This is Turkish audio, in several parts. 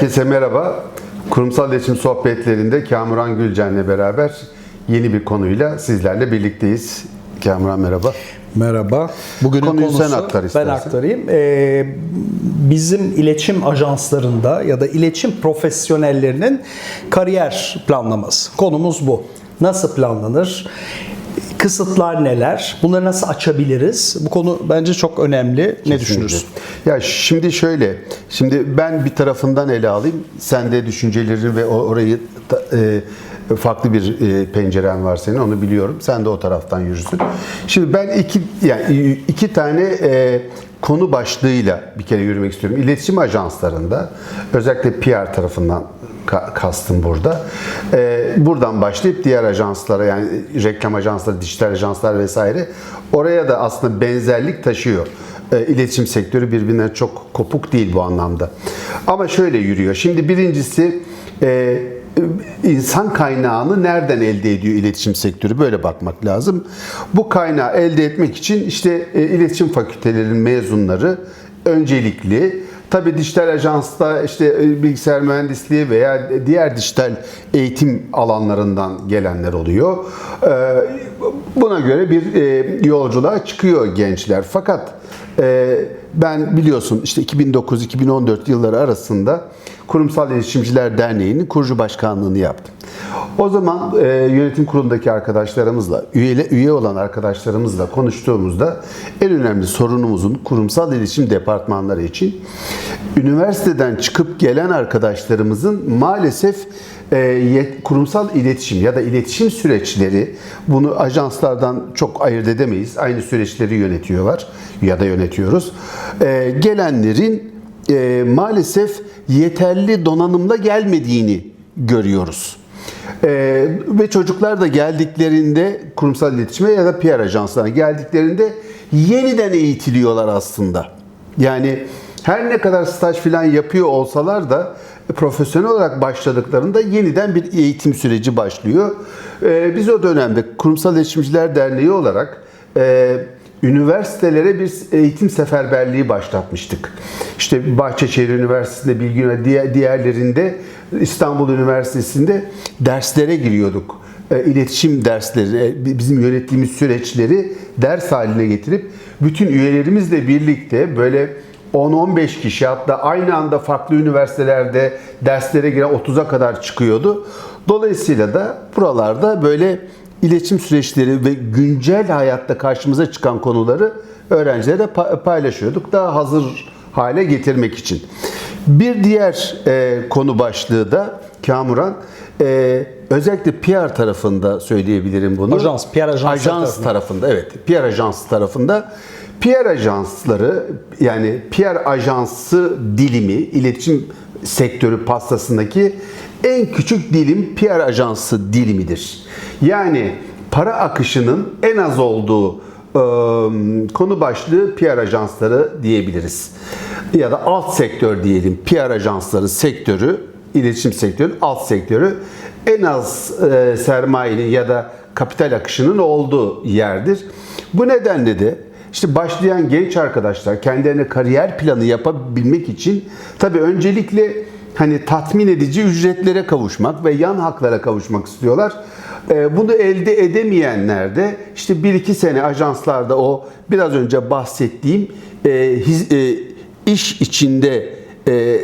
Herkese merhaba. Kurumsal iletişim sohbetlerinde Kamuran Gülcen'le beraber yeni bir konuyla sizlerle birlikteyiz. Kamuran merhaba. Merhaba. Bugünün Konuyu konusu sen aktar ben aktarayım. Ee, bizim iletişim ajanslarında ya da iletişim profesyonellerinin kariyer planlaması. Konumuz bu. Nasıl planlanır? Kısıtlar neler? Bunları nasıl açabiliriz? Bu konu bence çok önemli. Ne düşünürsün? Ya şimdi şöyle, şimdi ben bir tarafından ele alayım. Sen de düşüncelerin ve orayı e, farklı bir e, penceren var senin, onu biliyorum. Sen de o taraftan yürüsün. Şimdi ben iki yani iki tane e, konu başlığıyla bir kere yürümek istiyorum. İletişim ajanslarında özellikle PR tarafından ka- kastım burada. E, buradan başlayıp diğer ajanslara yani reklam ajansları, dijital ajanslar vesaire oraya da aslında benzerlik taşıyor. E, iletişim sektörü birbirinden çok kopuk değil bu anlamda. Ama şöyle yürüyor. Şimdi birincisi e, insan kaynağını nereden elde ediyor iletişim sektörü böyle bakmak lazım. Bu kaynağı elde etmek için işte e, iletişim fakültelerinin mezunları öncelikli Tabii dijital ajansta işte e, bilgisayar mühendisliği veya diğer dijital eğitim alanlarından gelenler oluyor. Buna göre bir e, yolculuğa çıkıyor gençler. Fakat e, ben biliyorsun işte 2009-2014 yılları arasında Kurumsal İletişimciler Derneği'nin kurucu başkanlığını yaptım. O zaman e, yönetim kurulundaki arkadaşlarımızla, üye, üye olan arkadaşlarımızla konuştuğumuzda en önemli sorunumuzun kurumsal iletişim departmanları için üniversiteden çıkıp gelen arkadaşlarımızın maalesef kurumsal iletişim ya da iletişim süreçleri bunu ajanslardan çok ayırt edemeyiz. Aynı süreçleri yönetiyorlar ya da yönetiyoruz. E, gelenlerin e, maalesef yeterli donanımla gelmediğini görüyoruz. Ee, ve çocuklar da geldiklerinde kurumsal iletişime ya da PR ajanslarına geldiklerinde yeniden eğitiliyorlar aslında. Yani her ne kadar staj falan yapıyor olsalar da profesyonel olarak başladıklarında yeniden bir eğitim süreci başlıyor. Ee, biz o dönemde Kurumsal İletişimciler Derneği olarak e, üniversitelere bir eğitim seferberliği başlatmıştık. İşte Bahçeşehir Üniversitesi'nde, Bilgi diğer diğerlerinde İstanbul Üniversitesi'nde derslere giriyorduk. E, İletişim dersleri, e, bizim yönettiğimiz süreçleri ders haline getirip bütün üyelerimizle birlikte böyle 10-15 kişi hatta aynı anda farklı üniversitelerde derslere giren 30'a kadar çıkıyordu. Dolayısıyla da buralarda böyle iletişim süreçleri ve güncel hayatta karşımıza çıkan konuları öğrencilere pa- paylaşıyorduk. Daha hazır hale getirmek için. Bir diğer e, konu başlığı da Kamuran e, özellikle PR tarafında söyleyebilirim bunu. Ajans, PR Ajans tarafında. tarafında evet PR ajansı tarafında PR ajansları yani PR ajansı dilimi iletişim sektörü pastasındaki en küçük dilim PR ajansı dilimidir. Yani para akışının en az olduğu e, konu başlığı PR ajansları diyebiliriz. Ya da alt sektör diyelim. PR ajansları sektörü, iletişim sektörü, alt sektörü en az e, sermayenin ya da kapital akışının olduğu yerdir. Bu nedenle de işte başlayan genç arkadaşlar kendilerine kariyer planı yapabilmek için tabii öncelikle hani tatmin edici ücretlere kavuşmak ve yan haklara kavuşmak istiyorlar. Ee, Bunu elde edemeyenler de işte 1-2 sene ajanslarda o biraz önce bahsettiğim e, e, iş içinde e,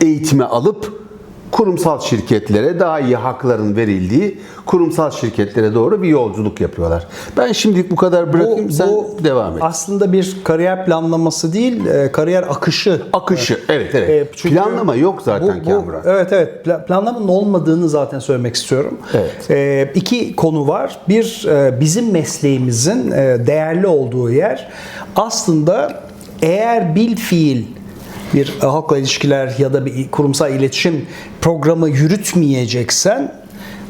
eğitimi alıp kurumsal şirketlere daha iyi hakların verildiği kurumsal şirketlere doğru bir yolculuk yapıyorlar. Ben şimdilik bu kadar bırakayım sen devam et. Aslında bir kariyer planlaması değil, e, kariyer akışı. Akışı evet evet. E, çünkü Planlama yok zaten bu, bu, Kamuran. Evet evet Pla- planlamanın olmadığını zaten söylemek istiyorum. Evet. E, iki konu var. Bir e, bizim mesleğimizin e, değerli olduğu yer aslında eğer bil fiil bir halkla ilişkiler ya da bir kurumsal iletişim programı yürütmeyeceksen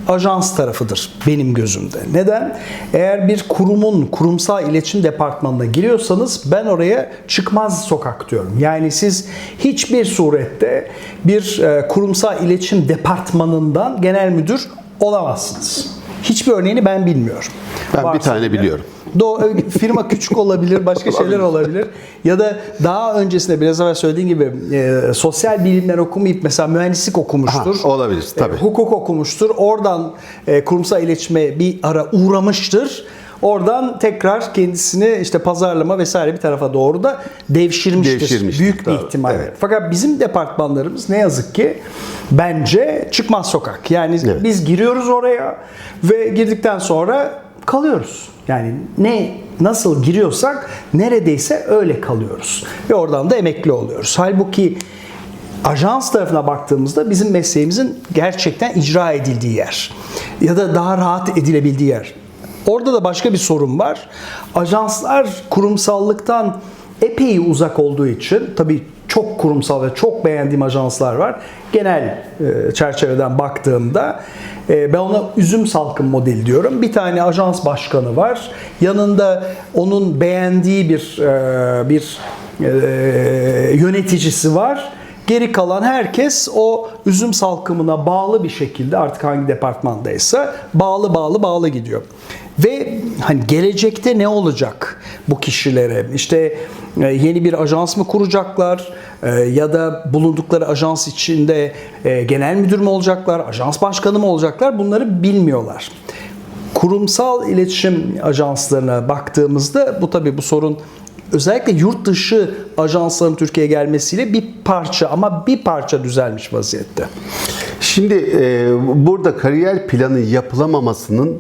ajans tarafıdır benim gözümde. Neden? Eğer bir kurumun kurumsal iletişim departmanına giriyorsanız ben oraya çıkmaz sokak diyorum. Yani siz hiçbir surette bir e, kurumsal iletişim departmanından genel müdür olamazsınız. Hiçbir örneğini ben bilmiyorum. Ben bir Varsa tane bile- biliyorum. Do- firma küçük olabilir, başka şeyler olabilir. Ya da daha öncesinde biraz evvel söylediğim gibi e, sosyal bilimler okumayıp mesela mühendislik okumuştur. Ha, olabilir, tabii. E, hukuk okumuştur. Oradan e, kurumsal iletişime bir ara uğramıştır. Oradan tekrar kendisini işte pazarlama vesaire bir tarafa doğru da devşirmiştir. Devşirmiştir, Büyük bir tabii. ihtimalle. Evet. Fakat bizim departmanlarımız ne yazık ki bence çıkmaz sokak. Yani Evet. biz giriyoruz oraya ve girdikten sonra kalıyoruz. Yani ne nasıl giriyorsak neredeyse öyle kalıyoruz. Ve oradan da emekli oluyoruz. Halbuki ajans tarafına baktığımızda bizim mesleğimizin gerçekten icra edildiği yer. Ya da daha rahat edilebildiği yer. Orada da başka bir sorun var. Ajanslar kurumsallıktan epey uzak olduğu için tabii çok kurumsal ve çok beğendiğim ajanslar var. Genel e, çerçeveden baktığımda e, ben ona üzüm salkım modeli diyorum. Bir tane ajans başkanı var. Yanında onun beğendiği bir e, bir yöneticisi var. Geri kalan herkes o üzüm salkımına bağlı bir şekilde artık hangi departmandaysa bağlı bağlı bağlı gidiyor. Ve hani gelecekte ne olacak bu kişilere? İşte e, yeni bir ajans mı kuracaklar E, ya da bulundukları ajans içinde e, genel müdür mü olacaklar, ajans başkanı mı olacaklar bunları bilmiyorlar. Kurumsal iletişim ajanslarına baktığımızda bu tabii bu sorun özellikle yurt dışı ajansların Türkiye'ye gelmesiyle bir parça ama bir parça düzelmiş vaziyette. Şimdi e, burada kariyer planı yapılamamasının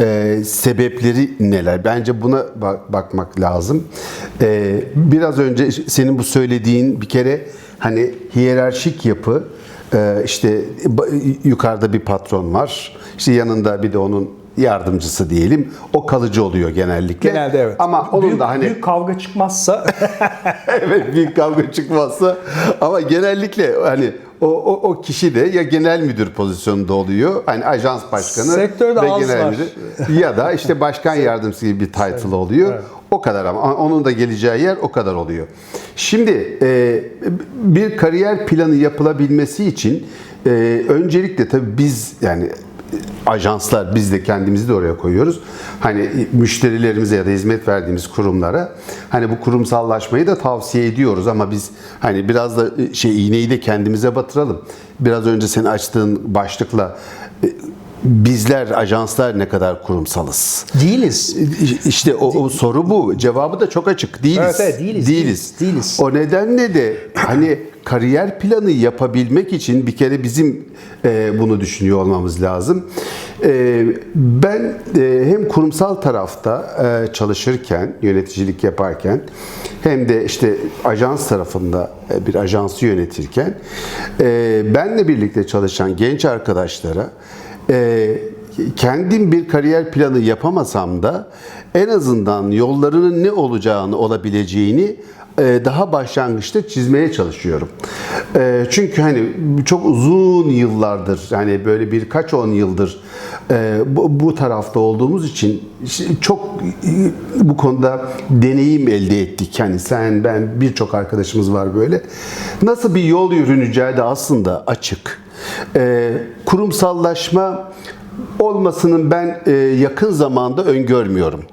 e, sebepleri neler? Bence buna bak- bakmak lazım. E, biraz önce senin bu söylediğin bir kere hani hiyerarşik yapı e, işte yukarıda bir patron var. İşte yanında bir de onun yardımcısı diyelim. O kalıcı oluyor genellikle. Genelde evet. Ama onun büyük, da hani büyük kavga çıkmazsa evet büyük kavga çıkmazsa ama genellikle hani o, o, o kişi de ya genel müdür pozisyonunda oluyor. Hani ajans başkanı Sektörde ve genel var. müdür ya da işte başkan yardımcısı gibi bir title oluyor. Evet. O kadar ama onun da geleceği yer o kadar oluyor. Şimdi e, bir kariyer planı yapılabilmesi için e, öncelikle tabii biz yani ajanslar biz de kendimizi de oraya koyuyoruz. Hani müşterilerimize ya da hizmet verdiğimiz kurumlara hani bu kurumsallaşmayı da tavsiye ediyoruz ama biz hani biraz da şey iğneyi de kendimize batıralım. Biraz önce senin açtığın başlıkla e, bizler ajanslar ne kadar kurumsalız? değiliz. İşte o, o soru bu. Cevabı da çok açık. Değiliz. Evet, evet, değiliz, değiliz, değiliz. O nedenle de hani kariyer planı yapabilmek için bir kere bizim e, bunu düşünüyor olmamız lazım. E, ben e, hem kurumsal tarafta çalışırken, yöneticilik yaparken hem de işte ajans tarafında bir ajansı yönetirken benle birlikte çalışan genç arkadaşlara kendim bir kariyer planı yapamasam da en azından yollarının ne olacağını olabileceğini daha başlangıçta çizmeye çalışıyorum. E, Çünkü hani çok uzun yıllardır hani böyle birkaç on yıldır e, bu, tarafta olduğumuz için çok e, bu konuda deneyim elde ettik. Yani sen ben birçok arkadaşımız var böyle. Nasıl bir yol yürüneceği de aslında açık. E, Kurumsallaşma olmasının ben e, yakın zamanda öngörmüyorum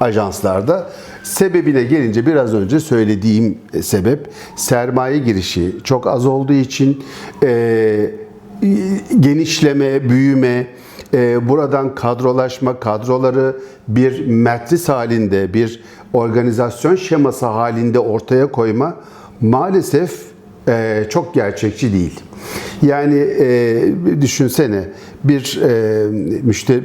ajanslarda. Sebebine gelince biraz önce söylediğim e, sebep sermaye girişi çok az olduğu için e, genişleme, büyüme, e, buradan kadrolaşma, kadroları bir matris halinde, bir organizasyon şeması halinde ortaya koyma maalesef e, çok gerçekçi değil. Yani e, düşünsene bir e, müşteri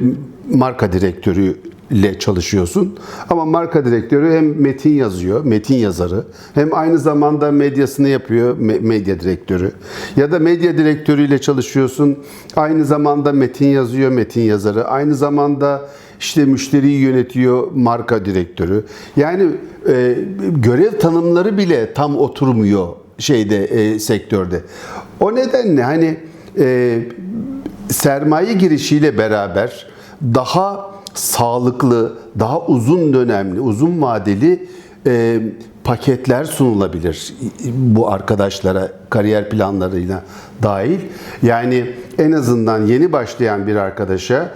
marka direktörü ile çalışıyorsun. Ama marka direktörü hem metin yazıyor, metin yazarı, hem aynı zamanda medyasını yapıyor me- medya direktörü. Ya da medya direktörüyle çalışıyorsun, aynı zamanda metin yazıyor, metin yazarı. Aynı zamanda işte müşteriyi yönetiyor marka direktörü. Yani e, görev tanımları bile tam oturmuyor şeyde e, sektörde. O nedenle hani e, sermaye girişiyle beraber daha sağlıklı, daha uzun dönemli, uzun vadeli e, paketler sunulabilir bu arkadaşlara kariyer planlarıyla dahil. Yani en azından yeni başlayan bir arkadaşa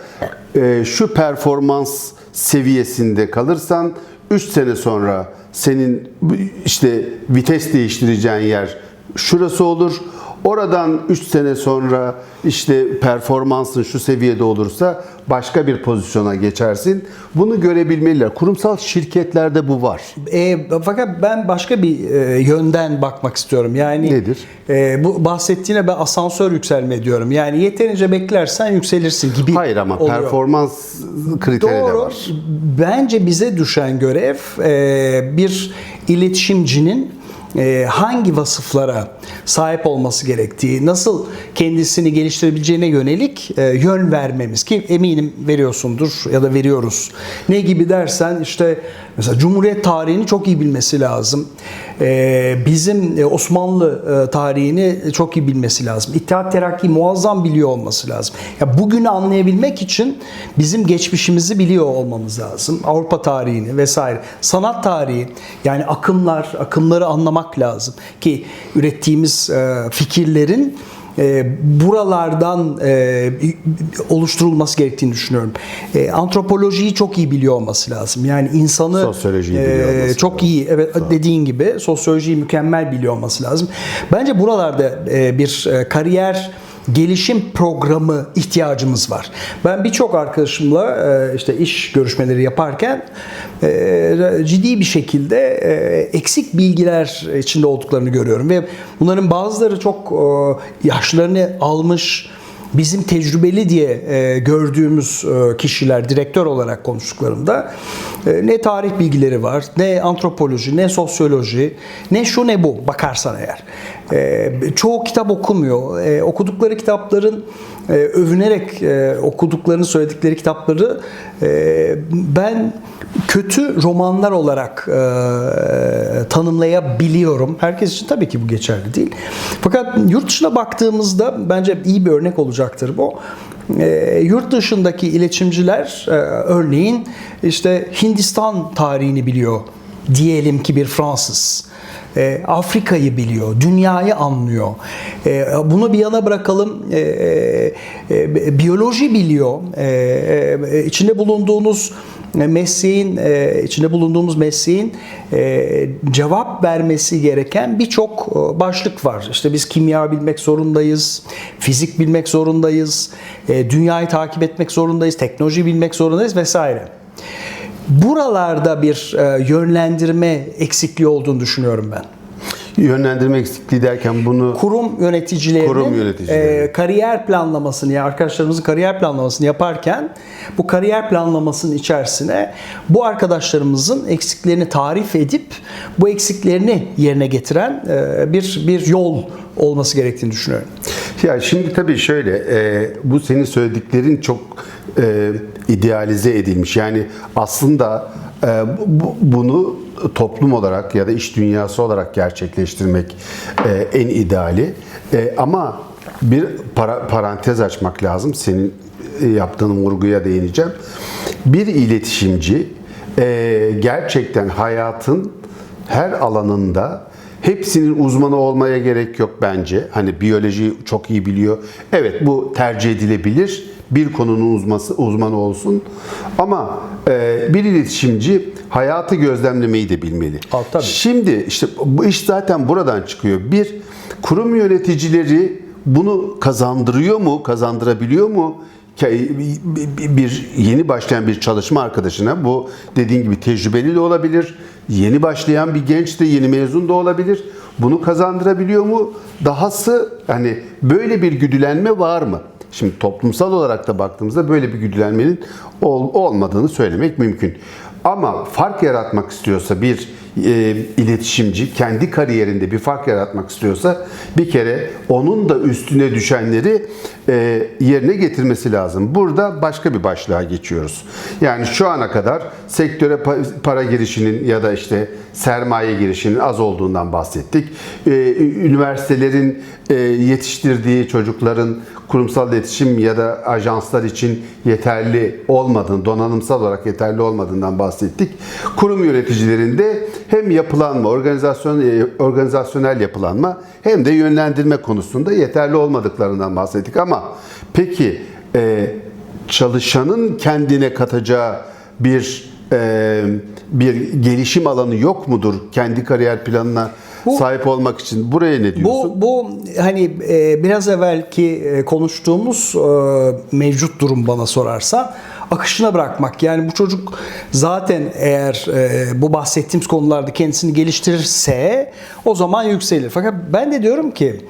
e, şu performans seviyesinde kalırsan 3 sene sonra senin işte vites değiştireceğin yer şurası olur. Oradan 3 sene sonra işte performansın şu seviyede olursa başka bir pozisyona geçersin. Bunu görebilmeliler. Kurumsal şirketlerde bu var. E, fakat ben başka bir e, yönden bakmak istiyorum. Yani Nedir? e, bu bahsettiğine ben asansör yükselme diyorum. Yani yeterince beklersen yükselirsin gibi Hayır ama oluyor. performans kriteri de Doğru. var. Bence bize düşen görev e, bir iletişimcinin hangi vasıflara sahip olması gerektiği, nasıl kendisini geliştirebileceğine yönelik e, yön vermemiz ki eminim veriyorsundur ya da veriyoruz. Ne gibi dersen işte mesela Cumhuriyet tarihini çok iyi bilmesi lazım. E, Bizim e, Osmanlı e, tarihini çok iyi bilmesi lazım. İttihat Terakki muazzam biliyor olması lazım. Ya bugünü anlayabilmek için bizim geçmişimizi biliyor olmamız lazım. Avrupa tarihini vesaire. Sanat tarihi yani akımlar, akımları anlamak lazım ki ürettiğimiz e, fikirlerin e, buralardan e, oluşturulması gerektiğini düşünüyorum. E, antropolojiyi çok iyi biliyor olması lazım. Yani insanı Sosyolojiyi e, çok iyi evet dediğin gibi sosyolojiyi mükemmel biliyor olması lazım. Bence buralarda e, bir e, kariyer gelişim programı ihtiyacımız var. Ben birçok arkadaşımla e, işte iş görüşmeleri yaparken e, ciddi bir şekilde e, eksik bilgiler içinde olduklarını görüyorum ve bunların bazıları çok yaşlarını almış bizim tecrübeli diye gördüğümüz kişiler direktör olarak konuştuklarımda e, ne tarih bilgileri var, ne antropoloji, ne sosyoloji, ne şu ne bu bakarsan eğer. E, çoğu kitap okumuyor. E, okudukları kitapların e, övünerek e, okuduklarını söyledikleri kitapları e, ben kötü romanlar olarak e, tanımlayabiliyorum. Herkes için tabii ki bu geçerli değil. Fakat yurt dışına baktığımızda bence iyi bir örnek olacaktır bu. E, yurt dışındaki iletişimciler e, örneğin işte Hindistan tarihini biliyor diyelim ki bir Fransız. E, Afrika'yı biliyor, dünyayı anlıyor. E, bunu bir yana bırakalım. E, e, e, biyoloji biliyor. E, e, içinde bulunduğunuz mesleğin, e, içinde bulunduğumuz mesleğin e, cevap vermesi gereken birçok e, başlık var. İşte biz kimya bilmek zorundayız, fizik bilmek zorundayız, e, dünyayı takip etmek zorundayız, teknoloji bilmek zorundayız vesaire buralarda bir e, yönlendirme eksikliği olduğunu düşünüyorum ben. Yönlendirme eksikliği derken bunu Kurum yöneticilerinin Kurum yöneticileri. e, kariyer planlamasını ya arkadaşlarımızın kariyer planlamasını yaparken bu kariyer planlamasının içerisine bu arkadaşlarımızın eksiklerini tarif edip bu eksiklerini yerine getiren e, bir bir yol olması gerektiğini düşünüyorum. Ya şimdi tabii şöyle, e, bu senin söylediklerin çok e, idealize edilmiş. Yani aslında e, bu, bunu toplum olarak ya da iş dünyası olarak gerçekleştirmek e, en ideali. E, ama bir para, parantez açmak lazım. Senin e, yaptığın vurguya değineceğim. Bir iletişimci e, gerçekten hayatın her alanında hepsinin uzmanı olmaya gerek yok bence. Hani biyoloji çok iyi biliyor. Evet bu tercih edilebilir. Bir konunun uzması, uzmanı olsun. Ama e, bir iletişimci hayatı gözlemlemeyi de bilmeli. Aa, tabii. Şimdi işte bu iş zaten buradan çıkıyor. Bir, kurum yöneticileri bunu kazandırıyor mu, kazandırabiliyor mu? Bir yeni başlayan bir çalışma arkadaşına bu dediğin gibi tecrübeli de olabilir. Yeni başlayan bir genç de yeni mezun da olabilir. Bunu kazandırabiliyor mu? Dahası hani böyle bir güdülenme var mı? Şimdi toplumsal olarak da baktığımızda böyle bir güdülenmenin ol- olmadığını söylemek mümkün. Ama fark yaratmak istiyorsa bir e, iletişimci kendi kariyerinde bir fark yaratmak istiyorsa bir kere onun da üstüne düşenleri e, yerine getirmesi lazım. Burada başka bir başlığa geçiyoruz. Yani şu ana kadar sektöre pa- para girişinin ya da işte sermaye girişinin az olduğundan bahsettik. E, üniversitelerin e, yetiştirdiği çocukların kurumsal iletişim ya da ajanslar için yeterli olmadığını, donanımsal olarak yeterli olmadığından bahsettik. Kurum yöneticilerinde hem yapılanma, organizasyon e, organizasyonel yapılanma hem de yönlendirme konusunda yeterli olmadıklarından bahsettik ama peki e, çalışanın kendine katacağı bir e, bir gelişim alanı yok mudur kendi kariyer planına Bu- sahip olmak için? Buraya ne diyorsun? Bu bu hani e, biraz evvelki e, konuştuğumuz e, mevcut durum bana sorarsan akışına bırakmak. Yani bu çocuk zaten eğer e, bu bahsettiğimiz konularda kendisini geliştirirse o zaman yükselir. Fakat ben de diyorum ki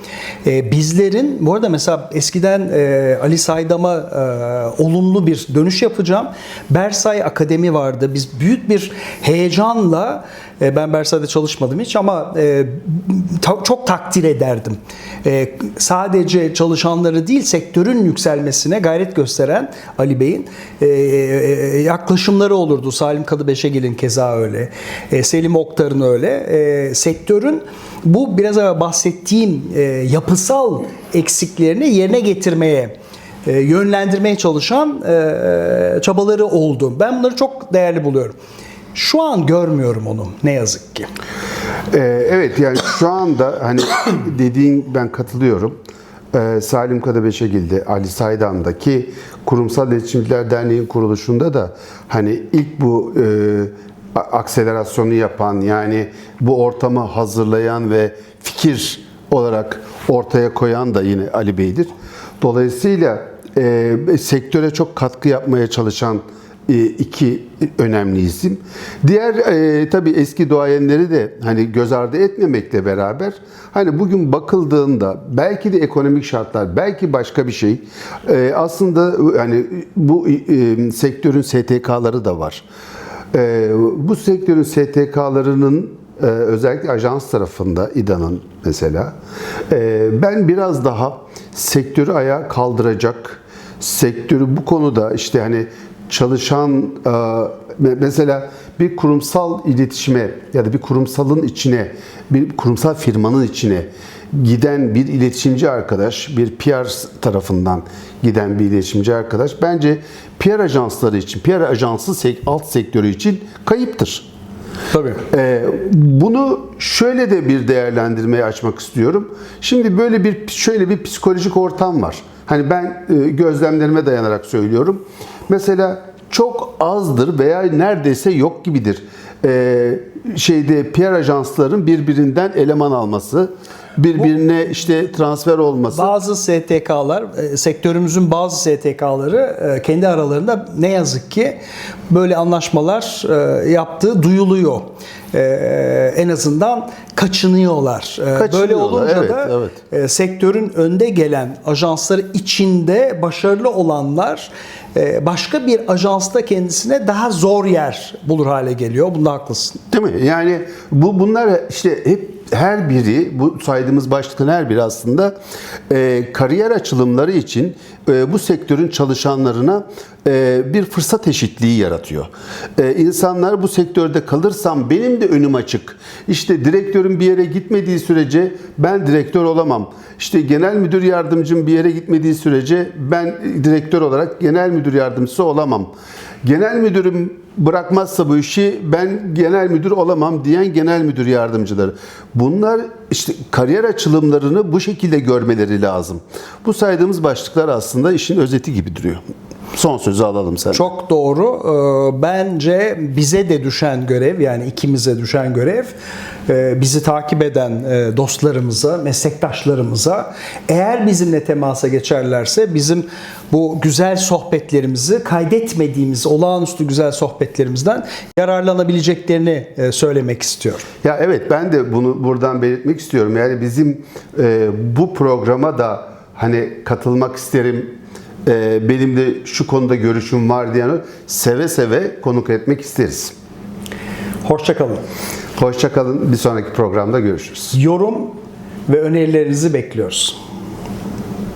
e, bizlerin bu arada mesela eskiden e, Ali Saydam'a e, olumlu bir dönüş yapacağım. Bersay Akademi vardı. Biz büyük bir heyecanla e, ben Bersay'da çalışmadım hiç ama e, çok takdir ederdim. E, sadece çalışanları değil sektörün yükselmesine gayret gösteren Ali Bey'in yaklaşımları olurdu. Salim Kadıbeşegil'in keza öyle. Selim Oktar'ın öyle. Sektörün bu biraz evvel bahsettiğim yapısal eksiklerini yerine getirmeye yönlendirmeye çalışan çabaları oldu. Ben bunları çok değerli buluyorum. Şu an görmüyorum onu ne yazık ki. Ee, evet yani şu anda hani dediğin ben katılıyorum. Ee, Salim Kadıbeşegil'de, Ali Saydam'daki Kurumsal İletişimciler Derneği'nin kuruluşunda da hani ilk bu e, akselerasyonu yapan yani bu ortamı hazırlayan ve fikir olarak ortaya koyan da yine Ali Bey'dir. Dolayısıyla e, sektöre çok katkı yapmaya çalışan iki önemli isim. Diğer e, tabii eski duayenleri de hani göz ardı etmemekle beraber hani bugün bakıldığında belki de ekonomik şartlar, belki başka bir şey e, aslında hani bu e, sektörün STK'ları da var. E, bu sektörün STK'larının e, özellikle ajans tarafında İDA'nın mesela e, ben biraz daha sektörü ayağa kaldıracak sektörü bu konuda işte hani çalışan e, me- mesela bir kurumsal iletişime ya da bir kurumsalın içine bir kurumsal firmanın içine giden bir iletişimci arkadaş, bir PR tarafından giden bir iletişimci arkadaş bence PR ajansları için, PR ajansı alt sektörü için kayıptır. Tabii. Ee, bunu şöyle de bir değerlendirmeye açmak istiyorum. Şimdi böyle bir şöyle bir psikolojik ortam var. Hani ben e, gözlemlerime dayanarak söylüyorum. Mesela çok azdır veya neredeyse yok gibidir. Ee, şeyde PR ajansların birbirinden eleman alması, birbirine işte transfer olması. Bazı STK'lar, e, sektörümüzün bazı STK'ları e, kendi aralarında ne yazık ki böyle anlaşmalar e, yaptığı duyuluyor. E, En azından kaçınıyorlar. E, Böyle Kaçınıyorlar, olunca evet, da evet. e, sektörün önde gelen ajansları içinde başarılı olanlar e, başka bir ajansta kendisine daha zor yer bulur hale geliyor. Bunda haklısın. Değil mi? Yani bu bunlar işte hep her biri bu saydığımız başlıkların her biri aslında e, kariyer açılımları için e, bu sektörün çalışanlarına e, bir fırsat eşitliği yaratıyor. E, insanlar bu sektörde kalırsam benim de önüm açık. İşte direktörün bir yere gitmediği sürece ben direktör olamam. İşte genel müdür yardımcım bir yere gitmediği sürece ben direktör olarak genel müdür yardımcısı olamam. Genel müdürüm bırakmazsa bu işi ben genel müdür olamam diyen genel müdür yardımcıları. Bunlar işte kariyer açılımlarını bu şekilde görmeleri lazım. Bu saydığımız başlıklar aslında işin özeti gibi duruyor. Son sözü alalım sen. Çok doğru. Ee, Bence bize de düşen görev yani ikimize düşen görev e, bizi takip eden e, dostlarımıza, meslektaşlarımıza eğer bizimle temasa geçerlerse bizim bu güzel sohbetlerimizi kaydetmediğimiz olağanüstü güzel sohbetlerimizden yararlanabileceklerini e, söylemek istiyorum. Ya evet ben de bunu buradan belirtmek istiyorum. Yani bizim bu programa da hani katılmak isterim. E, benim de şu konuda görüşüm var diyen seve seve konuk etmek isteriz. Hoşçakalın. Hoşçakalın. Bir sonraki programda görüşürüz. Yorum ve önerilerinizi bekliyoruz.